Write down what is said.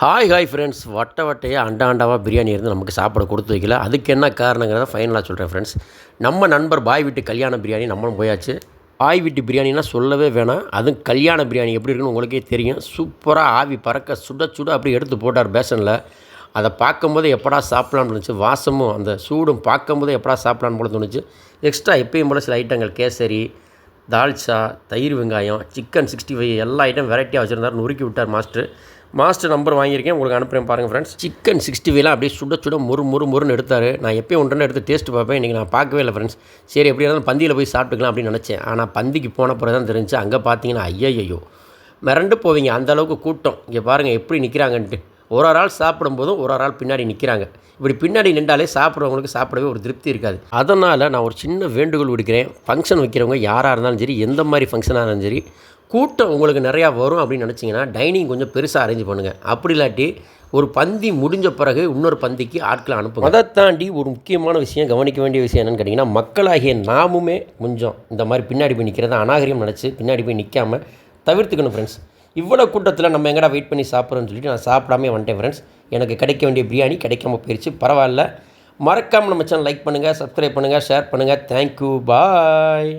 Hi hi friends வட்ட வட்டையாக அண்டா அண்டாவாக பிரியாணி இருந்து நமக்கு சாப்பிட கொடுத்து வைக்கல. அதுக்கு என்ன காரணங்கிறத ஃபைனலாக சொல்கிறேன் ஃப்ரெண்ட்ஸ் நம்ம நண்பர் பாய் வீட்டு கல்யாண பிரியாணி நம்மளும் போயாச்சு. பாய் வீட்டு பிரியாணினா சொல்லவே வேணாம். அதுவும் கல்யாண பிரியாணி எப்படி இருக்குன்னு உங்களுக்கே தெரியும். சூப்பராக ஆவி பறக்க சுட சுட அப்படி எடுத்து போட்டார் பேசனில் அதை பார்க்கும்போது எப்படா சாப்பிட்லான்னு தோணுச்சு. வாசமும் அந்த சூடும் பார்க்கும்போது எப்படா சாப்பிட்லான்னு போல தோணுச்சு. எக்ஸ்ட்ரா எப்பயும் போல சில ஐட்டங்கள் கேசரி தால்ச்சா தயிர் வெங்காயம் சிக்கன் சிக்ஸ்டி ஃபைவ் எல்லா ஐட்டம் வெரைட்டியாக வச்சுருந்தார். நுறுக்கி விட்டார் மாஸ்டர் மாஸ்டர் நம்பர் வாங்கியிருக்கேன். உங்களுக்கு அனுப்புகிறேன் பாருங்கள் ஃப்ரெண்ட்ஸ் சிக்கன் சிக்ஸ்டி ஃபைவ்லாம் அப்படியே சுட சுட முறு முறு முறுன்னு எடுத்தார். நான் எப்பயும் ஒன்று எடுத்து டேஸ்ட் பார்ப்பேன். இன்றைக்கி நான் பார்க்கவே இல்லை ஃப்ரெண்ட்ஸ் சரி எப்படி இருந்தாலும் பந்தியில் போய் சாப்பிட்டுக்கலாம் அப்படின்னு நினச்சேன். ஆனால் பந்திக்கு போன பிறகு தான் தெரிஞ்சு அங்கே பார்த்தீங்கன்னா ஐயையோ. மிரண்டு போவீங்க. அந்த அளவுக்கு கூட்டம். இங்கே பாருங்கள் எப்படி நிற்கிறாங்கன்ட்டு ஒரு ஒரு ஆள் சாப்பிடும்போதும் ஒரு ஒரு ஆள் பின்னாடி நிற்கிறாங்க இப்படி பின்னாடி நின்றாலே சாப்பிட்றவங்களுக்கு சாப்பிடவே ஒரு திருப்தி இருக்காது. அதனால் நான் ஒரு சின்ன வேண்டுகோள் விடுக்கிறேன். ஃபங்க்ஷன் வைக்கிறவங்க யாராக இருந்தாலும் சரி எந்த மாதிரி ஃபங்க்ஷனாக இருந்தாலும் சரி கூட்டம் உங்களுக்கு நிறையா வரும் அப்படின்னு நினச்சிங்கன்னா டைனிங் கொஞ்சம் பெருசாக அரேஞ்ச் பண்ணுங்கள் அப்படி இல்லாட்டி ஒரு பந்தி முடிஞ்ச பிறகு இன்னொரு பந்திக்கு ஆட்களை அனுப்புங்க. அதை தாண்டி ஒரு முக்கியமான விஷயம் கவனிக்க வேண்டிய விஷயம் என்னென்னு கேட்டிங்கன்னா மக்களாகிய நாமுமே கொஞ்சம் இந்த மாதிரி பின்னாடி போய் நிற்கிறத அநாகரியம் நினச்சி பின்னாடி போய் நிற்காமல் தவிர்த்துக்கணும் ஃப்ரெண்ட்ஸ் இவ்வளோ கூட்டத்தில் நம்ம எங்கடா வெயிட் பண்ணி சாப்பிட்றோன்னு சொல்லிட்டு நான் சாப்பிடாமே வந்துட்டேன் ஃப்ரெண்ட்ஸ் எனக்கு கிடைக்க வேண்டிய பிரியாணி கிடைக்காம போயிடுச்சு பரவாயில்ல. மறக்காமல் நம்ம சேனல் லைக் பண்ணுங்கள் சப்ஸ்கிரைப் பண்ணுங்கள் ஷேர் பண்ணுங்கள் தேங்க்யூ பாய்